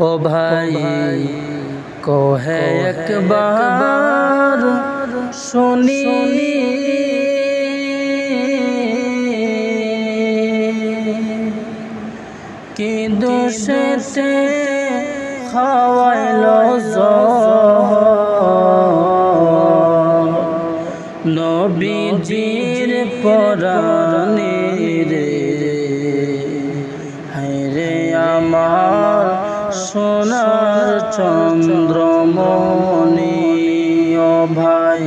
ও ভাই কহে একবার শুনি। কি দোষে খাওয়াইল নবীজির চন্দ্রমণি ও ভাই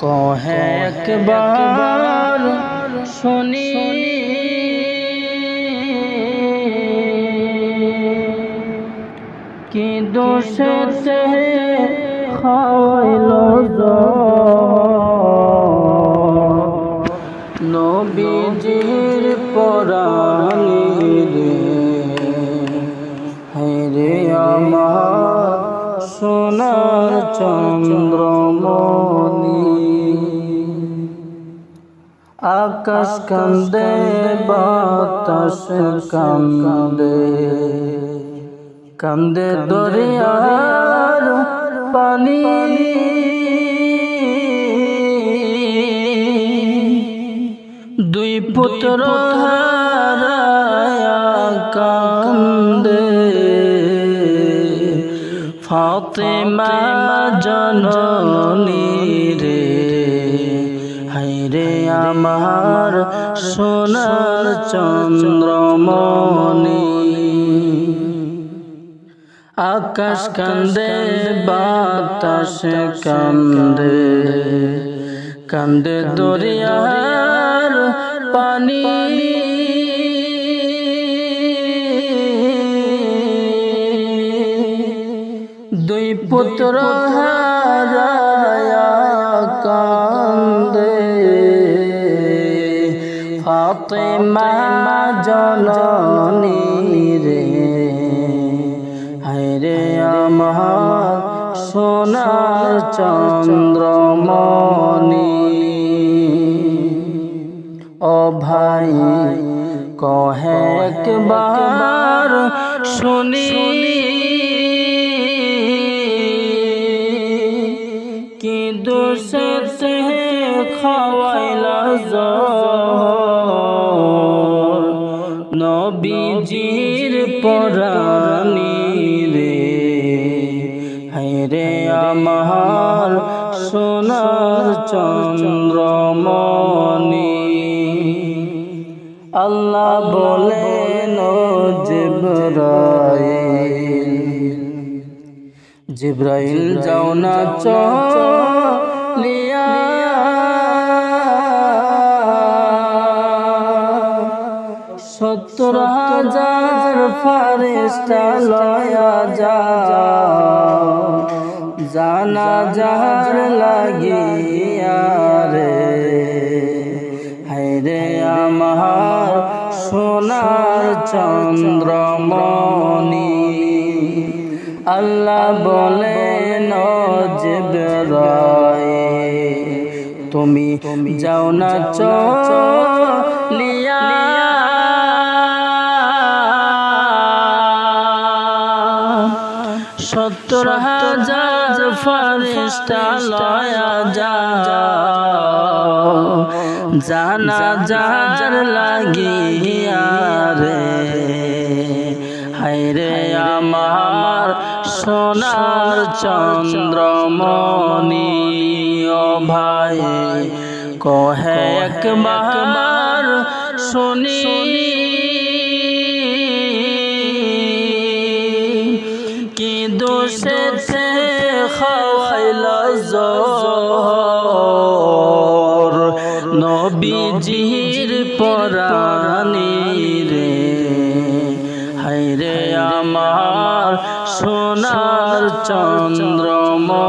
কহে একবার শুনি। কি দোষে খাওয়াইল সোনার চন্দ্রমণি আকাশ কান্দে বাতাস কান্দে। কান্দে দরিয়ার পানি। দুই পুত্র হারায়া কান্দে ফাতেমা জননী রে। হাইরে আমার সোনার চন্দ্রমণি। আকাশ কান্দে বাতাস কান্দে। কান্দে দরিয়ার পানি। দুই পুত্র হারায়া কান্দে। জননী রে হায়রে সোনার চন্দ্রমণি। ও ভাই কহে একবার শুনি। দোষে খাওয়াইলা নবীজির পরাণী রে। হায়রে আমার সোনার চন্দ্রমণি। আল্লাহ বলেন জিব্রাইল। জিব্রাইল যাও না চলিয়া সত্তর হাজার ফারেস্তা লয়া যাও। জানা যার লাগিয়া রে। হায়রে আমার সোনার চন্দ্রমণি। আল্লাহ বলেন তুমি তুমি যাও না চলিয়া। সত্তর হাজার ফারিস্তা লয়া যাও। জানা যার লাগিয়া রে। হায়রে আমার সোনার চন্দ্রমণি, ও ভাই, কহে একবার শুনি। কি দোষে খাওয়াইল জোর? নবীজির পরাণী রে হায়রে আমার সোনার চন্দ্রমণি।